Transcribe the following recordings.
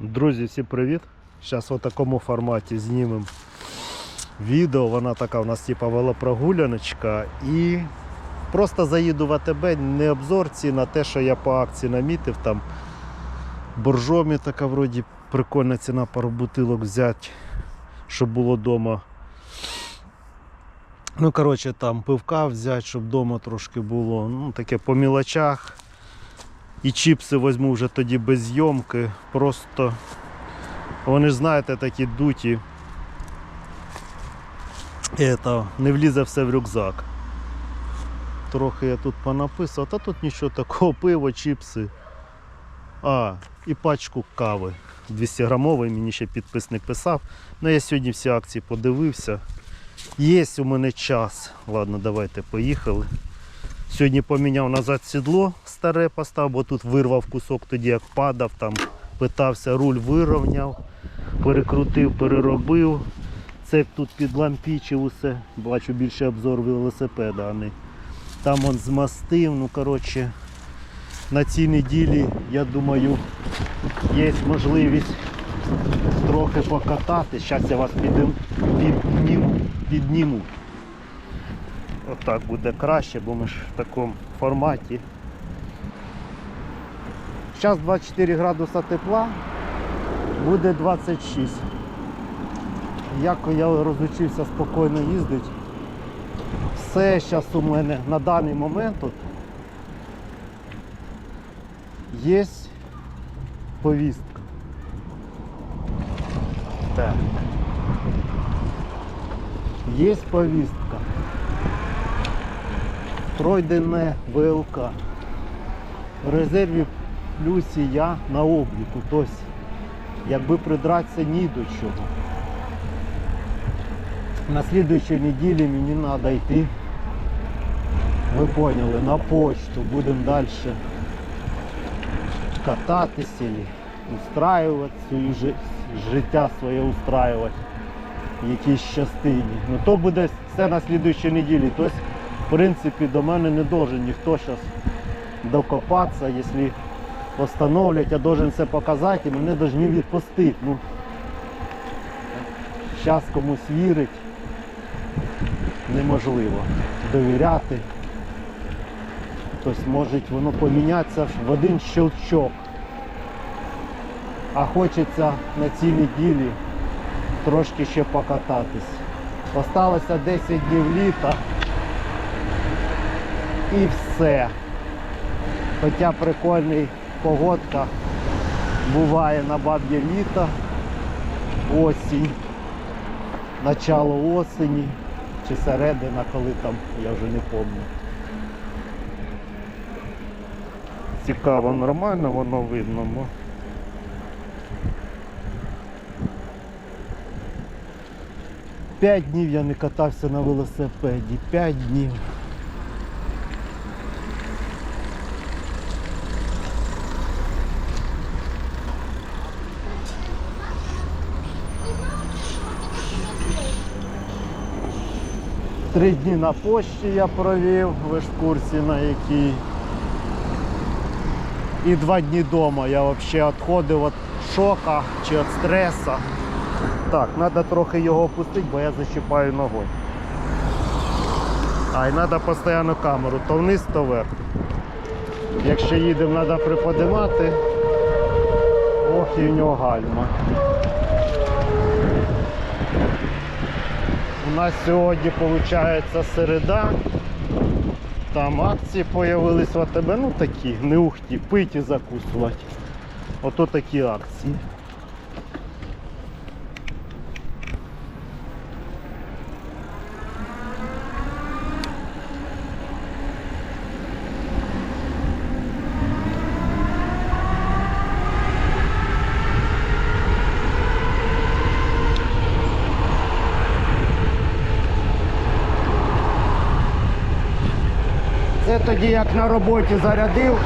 Друзі, всім привіт! Зараз в такому форматі знімемо відео. Вона така у нас типа велопрогуляночка. І просто заїду в АТБ, не обзор ціни, а те, що я по акції намітив. Там боржомі така вроді прикольна ціна, пару бутилок взяти, щоб було вдома. Ну, коротше, там пивка взяти, щоб вдома трошки було. Ну, таке по мілочах. І чіпси візьму вже тоді без зйомки. Просто вони ж знаєте такі дуті. Это, не влізе все в рюкзак. Трохи я тут понаписав, та тут нічого такого, пиво, чіпси. А, і пачку кави. 200 грамової, мені ще підписник писав. Ну я сьогодні всі акції подивився. Є у мене час. Ладно, давайте поїхали. Сьогодні поміняв назад сідло старе постав, бо тут вирвав кусок тоді, як падав, там питався, руль вирівняв, перекрутив, переробив. Це тут підлампічив усе. Бачу більше обзор велосипеда, а не там он змастив. Ну коротше, на цій неділі, я думаю, є можливість трохи покатати. Зараз я вас піднім- підніму. підніму. Отак буде краще, бо ми ж в такому форматі. Зараз 24 градуса тепла, буде 26. Як я розучився спокійно їздити, все зараз у мене на даний момент от, є повістка. Так. Є повістка пройдене ВЛК. В резерві плюсі я на обліку. Тобто, якби придратися ні до чого. На слідуючій неділі мені треба йти. Ви поняли, на почту будемо далі кататися устраювати своє жи- життя своє устраювати в якійсь частині. Ну то буде все на слідуючій неділі. Тобто в принципі, до мене не должен ніхто зараз докопатися, якщо постановлять, я должен все показати і мене повинні відпустити. Ну, зараз комусь вірить неможливо. Довіряти. Тобто може воно помінятися в один щелчок. А хочеться на цій неділі трошки ще покататись. Осталося 10 днів літа і все. Хоча прикольний погодка буває на баб'є літо, осінь, начало осені чи середина, коли там, я вже не пам'ятаю. Цікаво, нормально воно видно. П'ять днів я не катався на велосипеді. П'ять днів. Три дні на пошті я провів, ви ж в курсі на якій. І два дні вдома. Я взагалі відходив від шока чи від стресу. Так, треба трохи його опустити, бо я зачіпаю ногою. А і треба постійно камеру, то вниз, то вверх. Якщо їдемо, треба приподимати. Ох, і в нього гальма. У нас сьогодні виходить середа. Там акції появились в АТБ, ну такі, не ухті, пить і закусувати. Ото такі акції. Це тоді як на роботі зарядив,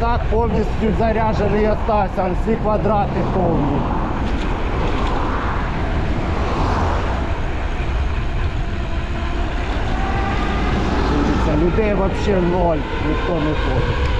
так повністю заряджений остався, всі квадрати повні. Людей взагалі ноль, ніхто не ходить.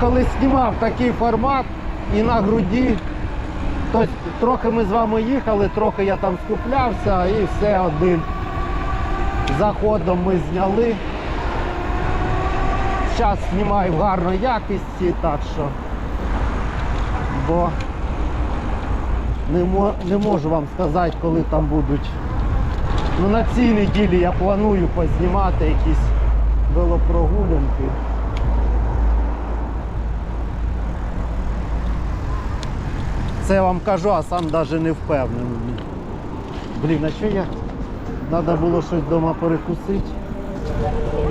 Колись знімав такий формат і на груді. Тобто трохи ми з вами їхали, трохи я там скуплявся і все одним заходом ми зняли. Зараз знімаю в гарній якості, так що. Бо не, мо- не можу вам сказати, коли там будуть. Ну на цій неділі я планую познімати якісь велопрогулянки. Це я вам кажу, а сам навіть не впевнений. Блін, а що я? Треба було щось вдома перекусити.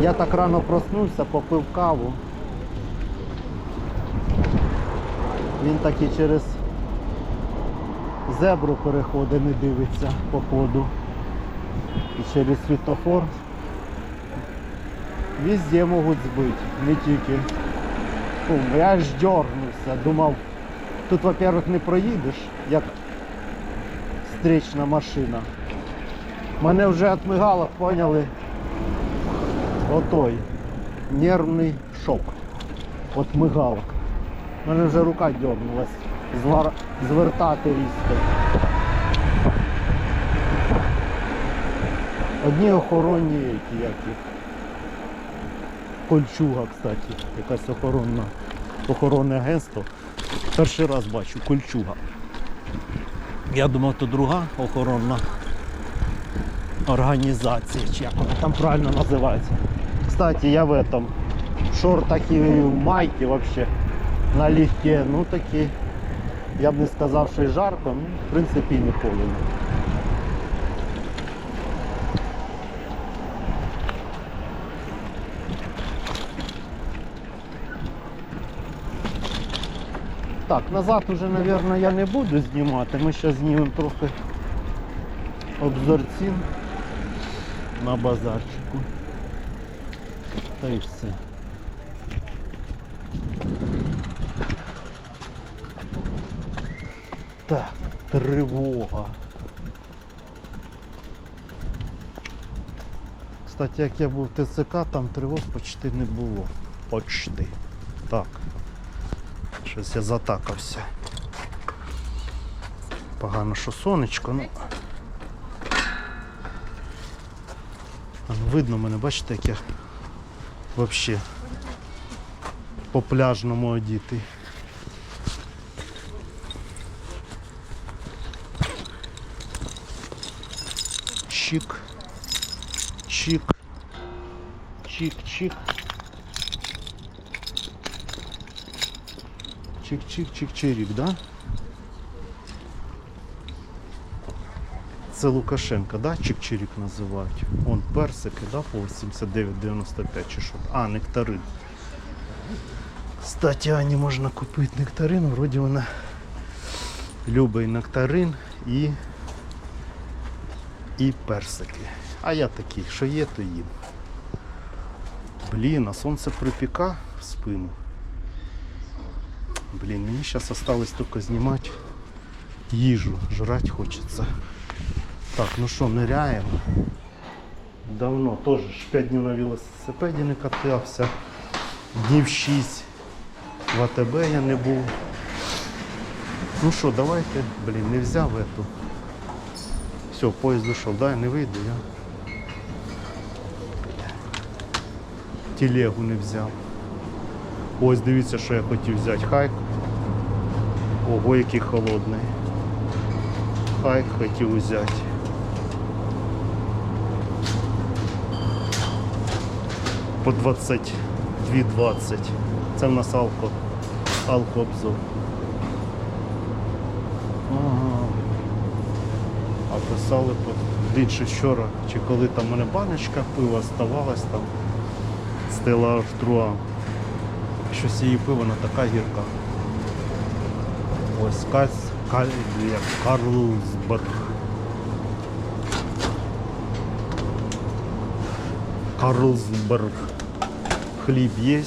Я так рано проснувся, попив каву. Він так і через зебру переходить, не дивиться по ходу. І через світофор. Везде можуть збити, не тільки. Фу, я аж дернувся, думав, тут, во-первых, не проїдеш, як встречна машина. Мене вже від поняли отой нервний шок от мигалок. У мене вже рука дернулась звар... звертати різко. Одні охоронні які які. Кольчуга, кстати, якась охоронна, охоронне агентство. Перший раз бачу кольчуга. Я думав, то друга охоронна організація, чи як вона там правильно називається. Кстати, я в этом в шортах і в майці вообще ліфті. ну такі. Я б не сказав, що й жарко, ну, в принципі, не холодно. Так, назад уже, мабуть, я не буду знімати. Ми зараз знімемо трохи обзор цін на базарчику. Та й все. Так, тривога. Кстати, як я був в ТЦК, там тривог почти не було. Почти. Так. Щось я затакався. Погано, що сонечко, ну. Ну видно мене, бачите, як я взагалі по пляжному одітий. Чик, чик, чик, чик. Чик-чик-чик-чирік, да? Це Лукашенка, да? Чик-чирік називають. Вон персики, да, по 89,95 чи що. А, нектарин. Кстати, Ані можна купити нектарин, вроді вона любить нектарин і, і персики. А я такий, що є, то їм. Блін, а сонце припіка в спину. Блин, мне сейчас осталось только снимать їжу. Жрать хочется. Так, ну що, ныряємо. Давно теж ж 5 днів на велосипеді не катався. Днів 6 в АТБ я не був. Ну що, давайте, блін, не взяв эту. Все, поїзд дійшов, да, я не вийду, я. Телегу не взяв. Ось дивіться, що я хотів взяти. Хайк. Ого, який холодний. Хайк хотів взяти. По 22,20. Це в нас алко. Алко обзор. Ага. А писали по блін, вчора, чи коли там у мене баночка пива ставалась там. Стела Артруа. Щось її пиво вона така гірка. Ось Каль, як Карлсберг. Хліб є.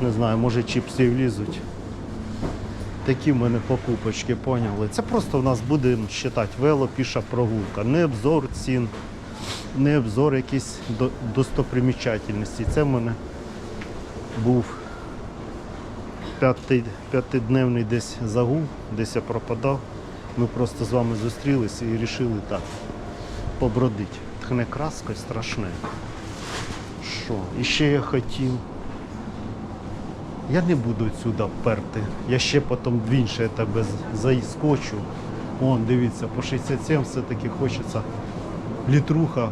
Не знаю, може чіпси влізуть. Такі в мене покупочки, поняли. Це просто в нас буде вважати вело прогулка. Не обзор цін, не обзор якісь до- достопримічательності. Це в мене був п'яти, п'ятидневний десь загул, десь я пропадав. Ми просто з вами зустрілися і вирішили так побродити. Тхне краскою страшне. Що? І ще я хотів. Я не буду сюди перти. Я ще потім в інше тебе з- заскочу. Вон, дивіться, по 67 все-таки хочеться літруха.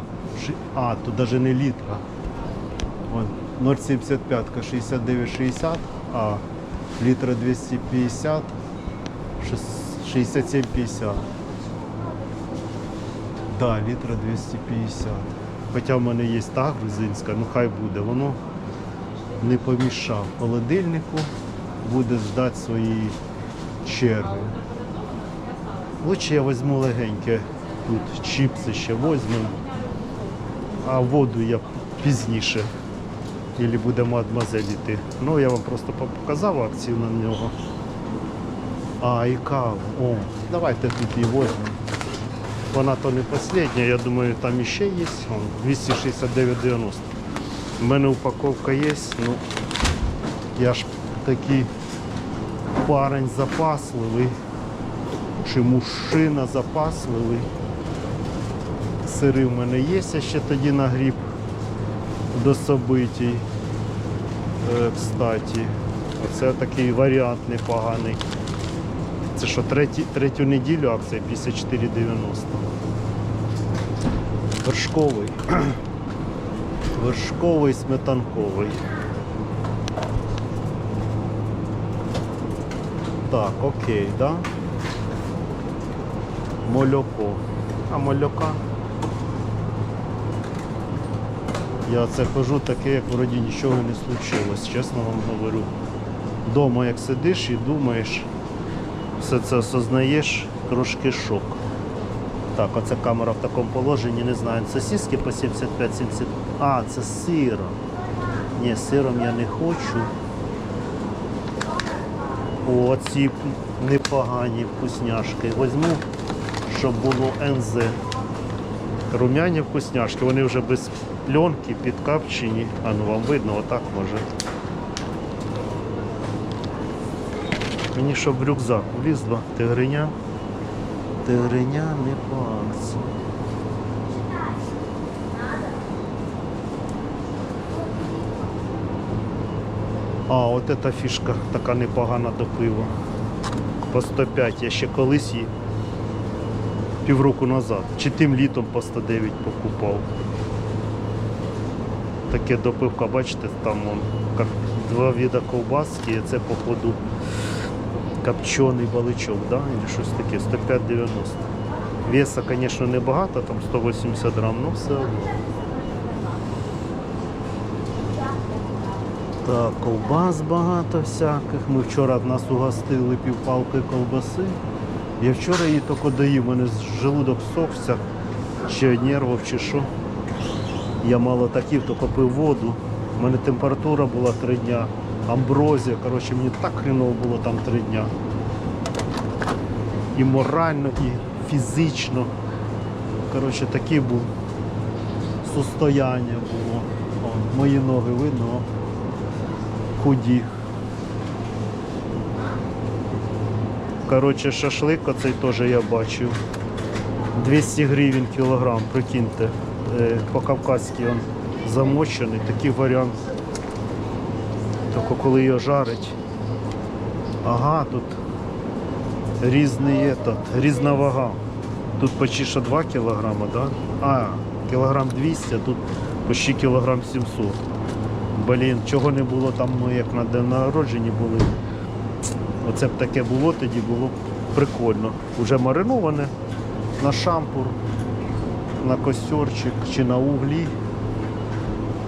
А, тут навіть не літра. Вон, 0,75 69,60, а літра 250, шес- 67,50. Да, літра 250. Хоча в мене є та грузинська, ну хай буде. Воно не помішав холодильнику, буде ждати своєї черги. Лучше я візьму легеньке тут чіпси ще візьмемо, а воду я пізніше. Ілі буде мадмазель йти. Ну я вам просто показав акцію на нього. А, і каву. О, давайте тут і візьмемо. Вона то не остання, я думаю, там іще є. Вон, 269,90. У мене упаковка є, ну я ж такий парень запасливий, чи мужчина запасливий. Сири в мене є, ще тоді нагріб до собитій. Е, кстати, оце такий варіант непоганий. Це що, треті, третю неділю акція 54,90. Вершковий. Вершковий сметанковий. Так, окей, да? Мольоко. А мольока? Я це хожу таке, як вроді нічого не случилось, чесно вам говорю. Дома як сидиш і думаєш, все це осознаєш, трошки шок. Так, оце камера в такому положенні, не знаю. Сосиски по 75-70. А, це сиром. Ні, сиром я не хочу. О, ці непогані вкусняшки. Возьму, щоб було НЗ. Румяні вкусняшки, вони вже без пленки, підкапчені. А ну вам видно, отак може. Мені щоб в рюкзак влізло, тигриня. Тигриня не по акції. А, от ця фішка така непогана до пива. По 105 я ще колись її півроку назад. Чи тим літом по 109 покупав. Таке до пивка, бачите, там як два вида ковбаски, це походу копчений баличок, да? Или щось таке, 105,90. Веса, звісно, небагато, там 180 грам, але все одно. Так, ковбас багато всяких. Ми вчора нас угостили півпалки ковбаси. Я вчора її тільки доїв, мене желудок сохся, чи нервов, чи що. Я мало таків, тільки пив воду. У мене температура була три дня, амброзія. Коротше, мені так хреново було там три дня. І морально, і фізично. Коротше, таке було состояння було. О, мої ноги видно. Худі. Коротше, шашлик оцей теж я бачив. 200 гривень кілограм, прикиньте. Е, По-кавказьки він замочений, такий варіант. Тільки коли його жарить. Ага, тут різний етот, різна вага. Тут почти що 2 кілограма, да? А, кілограм 200, а тут почти кілограм 700. Блін, чого не було там, ми як на день народження були. Оце б таке було тоді, було б прикольно. Уже мариноване на шампур, на костерчик чи на углі.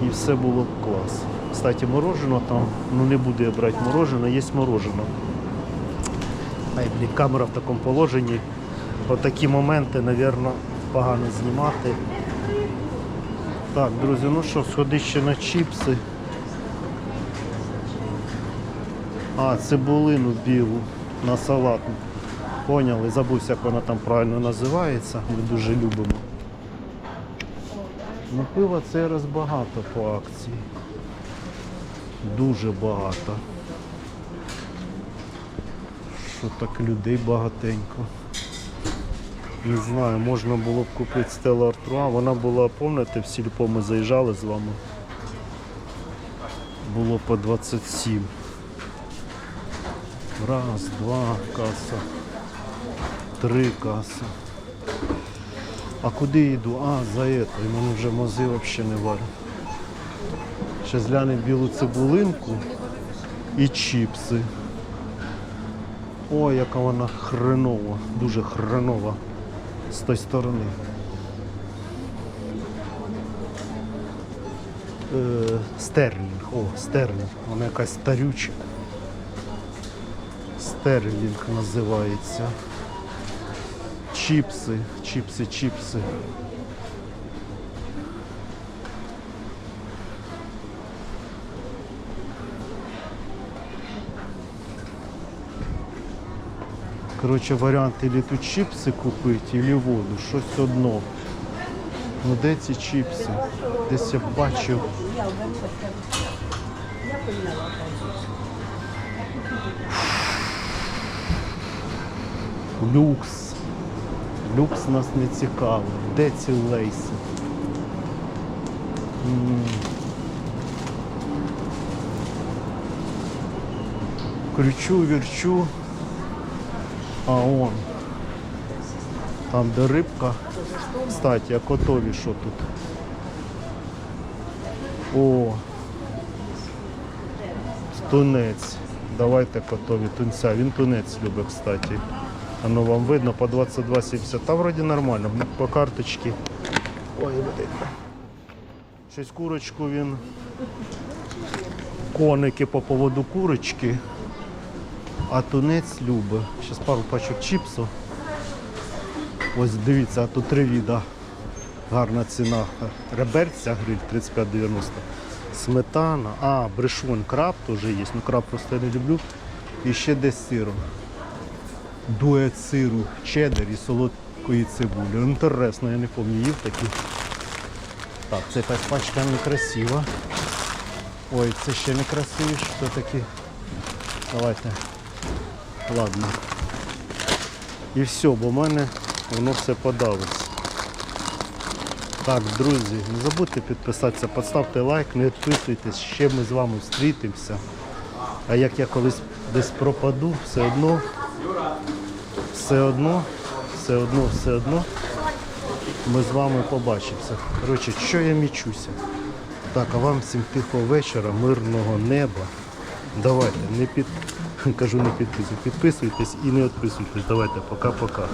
І все було б клас. Кстати, морожено там, ну не буду я брати морожено, є морожено. Ай, блін, камера в такому положенні. Отакі моменти, мабуть, погано знімати. Так, друзі, ну що, сходи ще на чіпси. А, цибулину білу на салат. Поняли, забувся, як вона там правильно називається. Ми дуже любимо. Ну, пива цей раз багато по акції. Дуже багато. що так людей багатенько. Не знаю, можна було б купити Стелла Артруа. Вона була, пам'ятаєте, в сільпо ми заїжджали з вами. Було по 27. Раз, два, каса. Три каса. А куди йду? А, за это. І мене вже мози взагалі не варять. Ще зглянемо білу цибулинку і чіпси. Ой, яка вона хренова, дуже хренова з тої сторони. Е, стерлінг, о, стерлінг, вона якась старюча. Стерлінг називається. Чіпси, чіпси, чіпси. Коротше, варіант или тут чіпси купити, или воду, щось одно. Ну де ці чіпси? Десь я бачив. Люкс. Люкс нас не цікавить. Де ці лейси? М. Кручу, верчу. А он. Там де рибка. Кстати, а котові що тут? О. Тунець. Давайте котові тунця. Він тунець любить, кстати. Оно вам видно по 22,70. Та вроді нормально. По карточці. Ой, блин. Щось курочку він. Коники по поводу курочки. А тунець любить. Зараз пару пачок чіпсу. Ось дивіться, а тут три віда. Гарна ціна. Реберця гриль 35,90. Сметана. А, брешон, краб теж є. Ну краб просто я не люблю. І ще десь сиром. Дует сиру, чеддер і солодкої цибулі. Інтересно, я не пам'ятаю, такі. Так, це якась пачка некрасива. Ой, це ще не красиві, що такі. Давайте. Ладно. І все, бо в мене воно все подавиться. Так, друзі, не забудьте підписатися, поставте лайк, не відписуйтесь, ще ми з вами зустрітимося. А як я колись десь пропаду, все одно, все одно, все одно, все одно ми з вами побачимося. Коротше, що я мічуся? Так, а вам всім тихого вечора, мирного неба. Давайте, не під... кажу, не підписуйтесь, підписуйтесь і не відписуйтесь. Давайте, пока-пока.